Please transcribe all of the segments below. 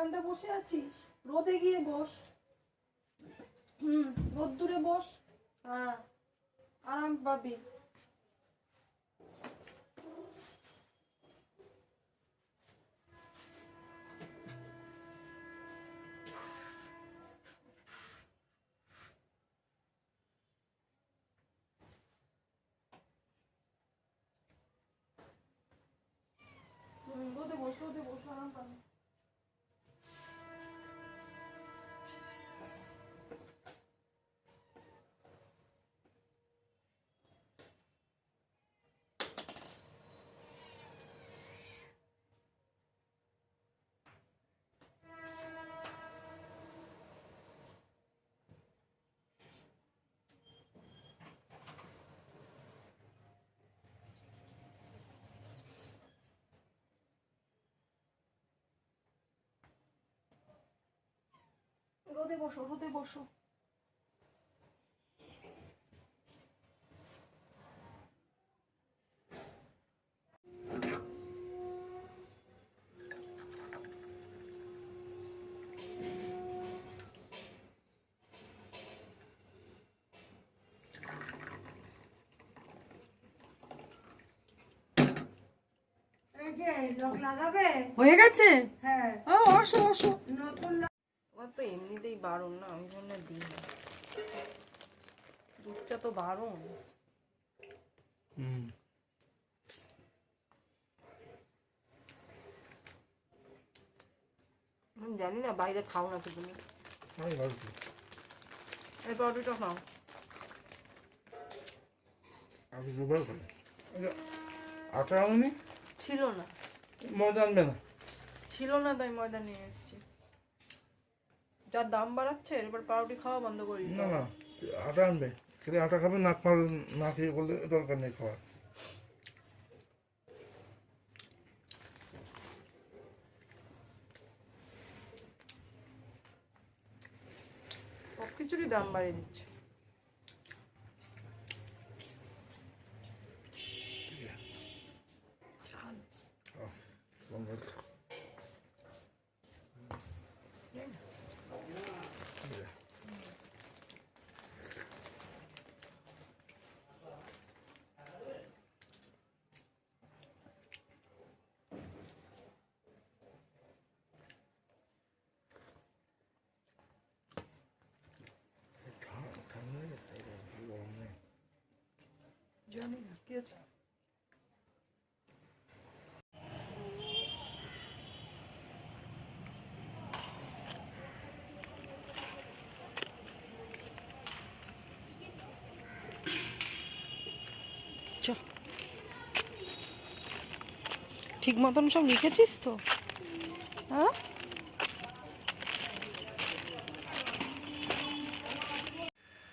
এখানটা বসে আছিস? রোদে গিয়ে বস। হুম, রোদ্দুরে বস। হ্যাঁ আরাম পাবি। রোদে বস রোদে বস, আরাম পাবি। রোদে বসো রোদে বসো। হয়ে গেছে? হ্যাঁ। ও নতুন আমার তো এমনিতেই বারণ না ওই জন্য দিই না। দুধটা তো বারণ। হুম। আমি জানি না বাইরে খাও না তো তুমি এই পাউরুটিটা খাও। আমি দুবার যে আটা আনুনি? ছিল না। আনবে না। ছিল না তাই ময়দা নিয়ে এসেছি। যার দাম বাড়াচ্ছে এবার পাউরুটি খাওয়া বন্ধ করি না না আটা আনবে। খেলে আটা খাবে না খাওয়া না খেয়ে বললে দরকার নেই খাওয়ার। সব কিছুরই দাম বাড়িয়ে দিচ্ছে লঙ্কা ঠান্ডা ঠান্ডা হয়ে গেছে গরম নেই জানি না কি আছে? ঠিক মতন সব লিখেছিস তো? হ্যাঁ?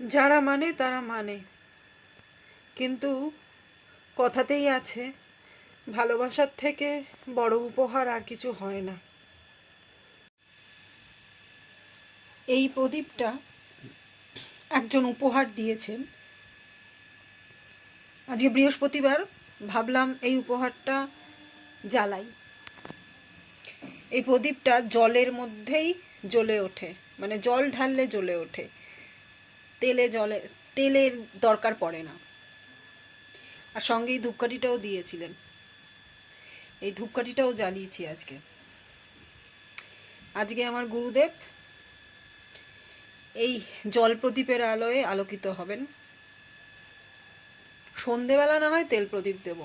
যারা মানে তারা মানে। কিন্তু কথাতেই আছে, ভালোবাসার থেকে বড় উপহার আর কিছু হয় না। এই প্রদীপটা একজন উপহার দিয়েছেন। আজকে বৃহস্পতিবার ভাবলাম এই উপহারটা জ্বালাই। এই প্রদীপটা জলের মধ্যেই জ্বলে ওঠে মানে জল ঢাললে জ্বলে ওঠে। তেলে জলে, তেলের দরকার পড়ে না। আর সঙ্গে এই ধূপকাঠিটাও দিয়েছিলেন। এই ধূপকাঠিটাও জ্বালিয়েছি আজকে। আজকে আমার গুরুদেব এই জল প্রদীপের আলোয় আলোকিত হবেন। সন্ধেবেলা না হয় তেল প্রদীপ দেব।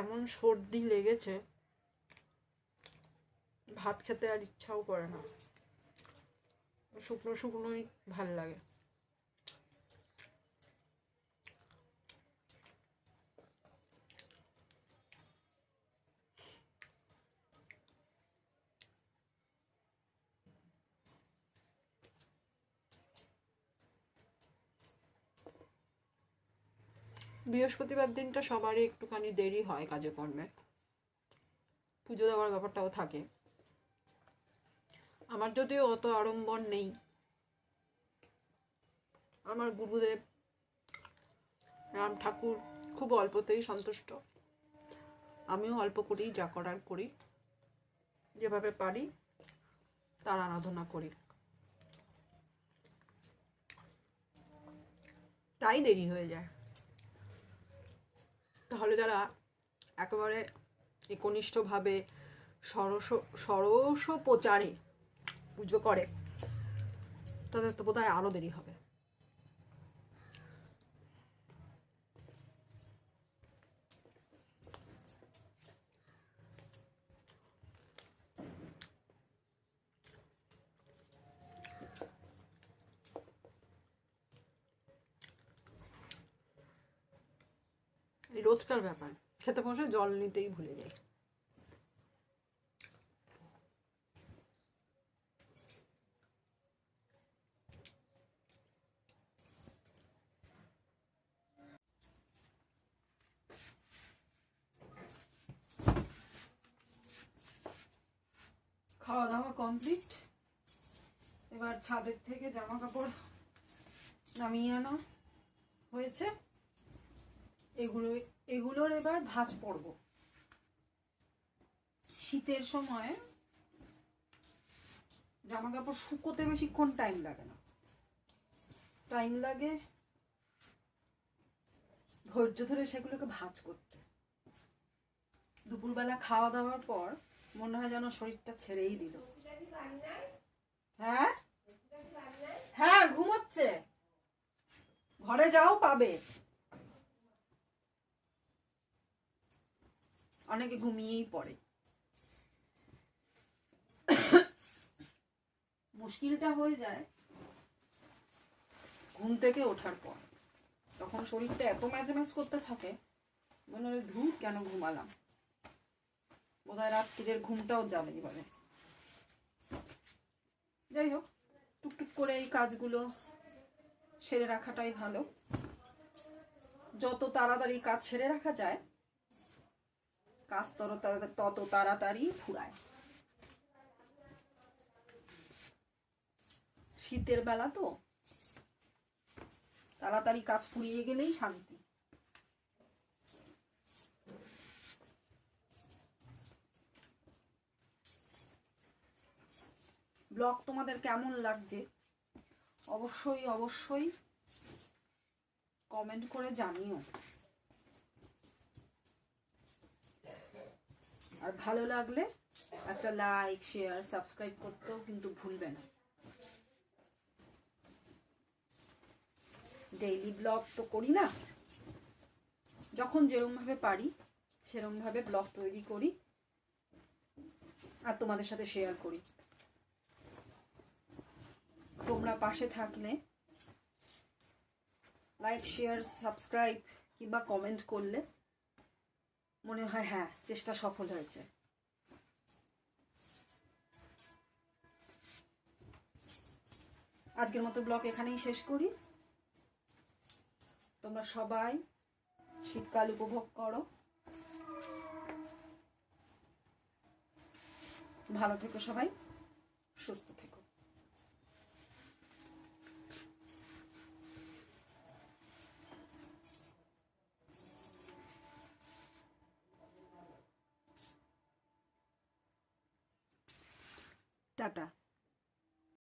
এমন সর্দি লেগেছে ভাত খেতে আর ইচ্ছাও করে না। শুকনো শুকনোই ভালো লাগে। বৃহস্পতিবার দিনটা সবারই একটুখানি দেরি হয় কাজে কর্মে পুজো দেওয়ার ব্যাপারটাও থাকে। আমার যদিও অত আড়ম্বর নেই। আমার গুরুদেব, রাম ঠাকুর খুব অল্পতেই সন্তুষ্ট। আমিও অল্প করেই যা করার করি। যেভাবে পারি, তার আরাধনা করি। তাই দেরি হয়ে যায়। তাহলে যারা একেবারে একনিষ্ঠভাবে সরস সরস প্রচারে পুজো করে, তাদের তো বোধ হয় আরও দেরি হবে এই রোজকার ব্যাপার। খেতে বসে জল নিতেই ভুলে যাই। খাওয়া দাওয়া কমপ্লিট এবার ছাদের থেকে জামা কাপড় নামিয়ে আনা হয়েছে। এগুলো, এগুলোর এবার ভাঁজ পড়ব। শীতের সময় জামা কাপড় শুকোতে বেশিক্ষণ টাইম লাগে না। টাইম লাগে ধৈর্য ধরে সেগুলোকে ভাঁজ করতে। দুপুরবেলা খাওয়া দাওয়ার পর মনে হয় যেন শরীরটা ছেড়েই দিল। হ্যাঁ? হ্যাঁ ঘুমোচ্ছে। ঘরে যাও পাবে। অনেকে ঘুমিয়েই পড়ে। মুশকিলটা হয়ে যায় ঘুম থেকে ওঠার পর। তখন শরীরটা এত ম্যাচ ম্যাচ করতে থাকে, মনে হয় ধূপ কেন ঘুমালাম। বোধহয় রাত্রিরের ঘুমটাও যাবে এবারে। যাই হোক, টুকটুক করে এই কাজগুলো সেরে রাখাটাই ভালো। যত তাড়াতাড়ি কাজ সেরে রাখা যায় কাজ তর তত তাড়াতাড়ি ফুরায়। শীতের বেলা তো। তাড়াতাড়ি কাজ ফুরিয়ে গেলেই শান্তি। ব্লগ তোমাদের কেমন লাগছে? অবশ্যই অবশ্যই কমেন্ট করে জানিও। আর ভালো লাগলে একটা লাইক শেয়ার সাবস্ক্রাইব করতেও কিন্তু ভুলবে না। ডেইলি ব্লগ তো করি না। যখন যেরম ভাবে পারি, সেরম ভাবে ব্লগ তৈরি করি আর তোমাদের সাথে শেয়ার করি। তোমরা পাশে থাকলে লাইক শেয়ার সাবস্ক্রাইব কিংবা কমেন্ট করলে মনে হয় হ্যাঁ চেষ্টা সফল হয়েছে। আজকের মতো ব্লগ এখানেই শেষ করি। তোমরা সবাই শীতকাল উপভোগ করো। ভালো থেকো সবাই, সুস্থ থেকো। টাটা